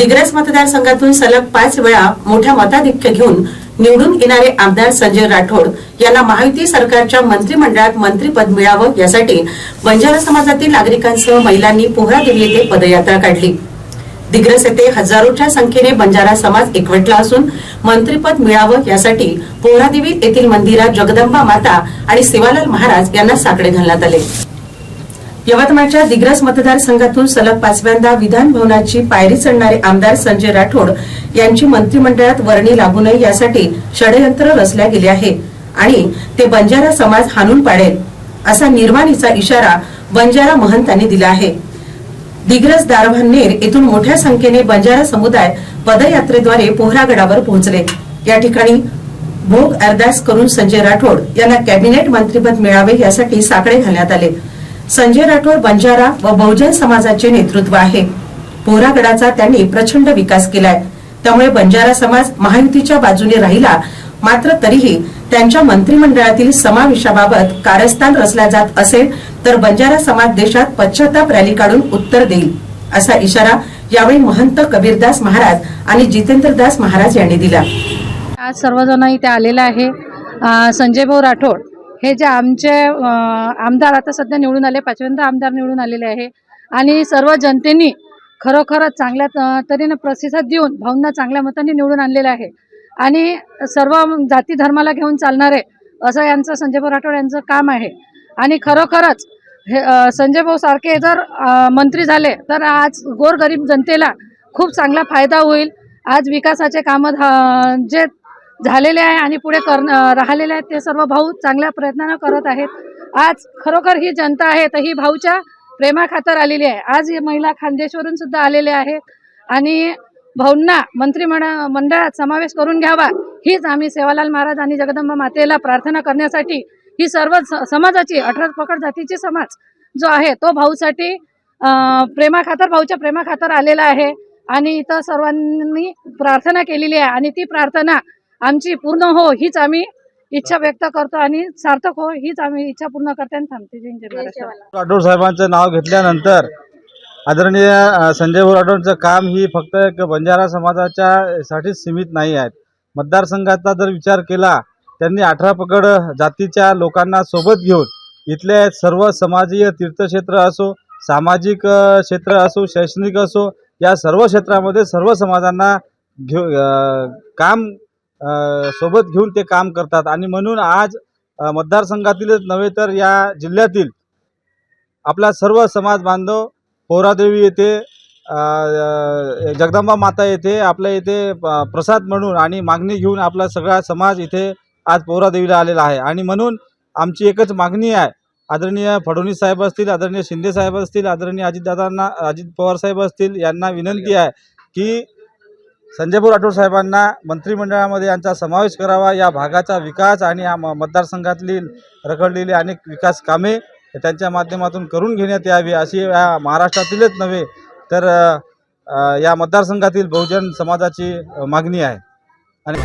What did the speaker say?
दिग्रस मतदारसंघातून सलग पाच वेळा मोठ्या मताधिक्य घेऊन निवडून येणारे आमदार संजय राठोड यांना महायुती सरकारच्या मंत्रिमंडळात मंत्रीपद मिळावं यासाठी बंजारा समाजातील नागरिकांसह महिलांनी पोहरादेवी येथे पदयात्रा काढली. दिग्रस येथे हजारोच्या संख्येने बंजारा समाज एकवटला असून मंत्रीपद मिळावं यासाठी पोहरादेवी येथील मंदिरात जगदंबा माता आणि सेवालाल महाराज यांना साकडे घालण्यात आले. यवतमाळच्या दिग्रस मतदारसंघातून सलग पाचव्यांदा विधान भवनाची पायरी चढणारे आमदार संजय राठोड यांची मंत्रिमंडळात वर्णी लागू नये यासाठी षडयंत्र रचल्या गेले आहे आणि ते बंजारा समाज हाणून पाडेल असा निर्वाणीचा इशारा बंजारा महंतांनी दिला आहे. दिग्रस दारभानेर येथून मोठ्या संख्येने बंजारा समुदाय पदयात्रेद्वारे पोहरागडावर पोहोचले. या ठिकाणी भोग अरदास करून संजय राठोड यांना कॅबिनेट मंत्रिपद मिळावे यासाठी साकडे घालण्यात आले. संजय राठोड बंजारा व बहुजन समाजाचे नेतृत्व आहे. पोहरागडाचा त्यांनी प्रचंड विकास केलाय. त्यामुळे बंजारा समाज महायुतीच्या बाजूने राहिला मात्र तरीही त्यांच्या मंत्रिमंडळातील समावेशाबाबत कारस्थान रचल्या जात असेल तर बंजारा समाज देशात पश्चाताप रॅली काढून उत्तर देईल असा इशारा यावेळी महंत कबीरदास महाराज आणि जितेंद्रदास महाराज यांनी दिला. आज सर्वजण इथे आलेला आहे. संजय भाऊ राठोड हे जे आमचे आमदार आता सध्या निवडून आले पाचव्यांदा आमदार निवडून आलेले आहे. आणि सर्व जनतेनी खरोखरच चांगल्या तऱ्हेनं प्रतिसाद देऊन भाऊंना चांगल्या मताने निवडून आणलेलं आहे. आणि सर्व जाती धर्माला घेऊन चालणारे असं यांचं संजय भाऊ राठोड यांचं काम आहे. आणि खरोखरच हे संजय भाऊ सारखे जर मंत्री झाले तर आज गोरगरीब जनतेला खूप चांगला फायदा होईल. आज विकासाचे कामं धा- जे झालेले आहे आणि पुढे कर राहिलेले आहेत ते सर्व भाऊ चांगल्या प्रयत्नानं करत आहेत. आज खरोखर ही जनता आहे तर ही भाऊच्या प्रेमाखातर आलेली आहे. आज ही महिला खानदेशवरून सुद्धा आलेल्या आहेत आणि भाऊंना मंत्रिमंडळ मंडळात समावेश करून घ्यावा. हीच आम्ही सेवालाल महाराज आणि जगदंबा मातेला प्रार्थना करण्यासाठी ही सर्व स- समाजाची अठरा पकड जातीची समाज जो आहे तो भाऊसाठी प्रेमाखातर भाऊच्या प्रेमाखातर आलेला आहे. आणि इथं सर्वांनी प्रार्थना केलेली आहे. आणि ती प्रार्थना आमची पूर्ण हो हीच आम्ही इच्छा व्यक्त करतो आणि सार्थक हो हीच आम्ही इच्छा पूर्ण करते आणि थांबते. राठोड साहेबांचं नाव घेतल्यानंतर आदरणीय संजय भाऊ राठोडचं काम ही फक्त एक बंजारा समाजाच्या साठीच सीमित नाही आहेत मतदारसंघाचा जर विचार केला त्यांनी अठरा पकड जातीच्या लोकांना सोबत घेऊन इथले सर्व समाजीय तीर्थक्षेत्र असो सामाजिक क्षेत्र असो शैक्षणिक असो या सर्व क्षेत्रामध्ये सर्व समाजांना घेऊ काम सोबत घेऊन ते काम करतात. आणि म्हणून आज मतदारसंघातीलच नव्हे तर या जिल्ह्यातील आपला सर्व समाज बांधव पोहरादेवी येथे जगदंबा माता येथे आपल्या इथे प- प्रसाद म्हणून आणि मागणी घेऊन आपला सगळा समाज इथे आज पोहरादेवीला आलेला आहे. आणि म्हणून आमची एकच मागणी आहे. आदरणीय फडणवीस साहेब असतील आदरणीय शिंदे साहेब असतील आदरणीय अजितदादांना अजित पवार साहेब असतील यांना विनंती आहे की संजय राठोड साहेबांना मंत्रिमंडळामध्ये यांचा समावेश करावा. या भागाचा विकास आणि या म- मतदारसंघातली रखडलेली अनेक विकास कामे त्यांच्या माध्यमातून करून घेण्यात यावी अशी या महाराष्ट्रातीलच नव्हे तर या मतदारसंघातील बहुजन समाजाची मागणी आहे. आणि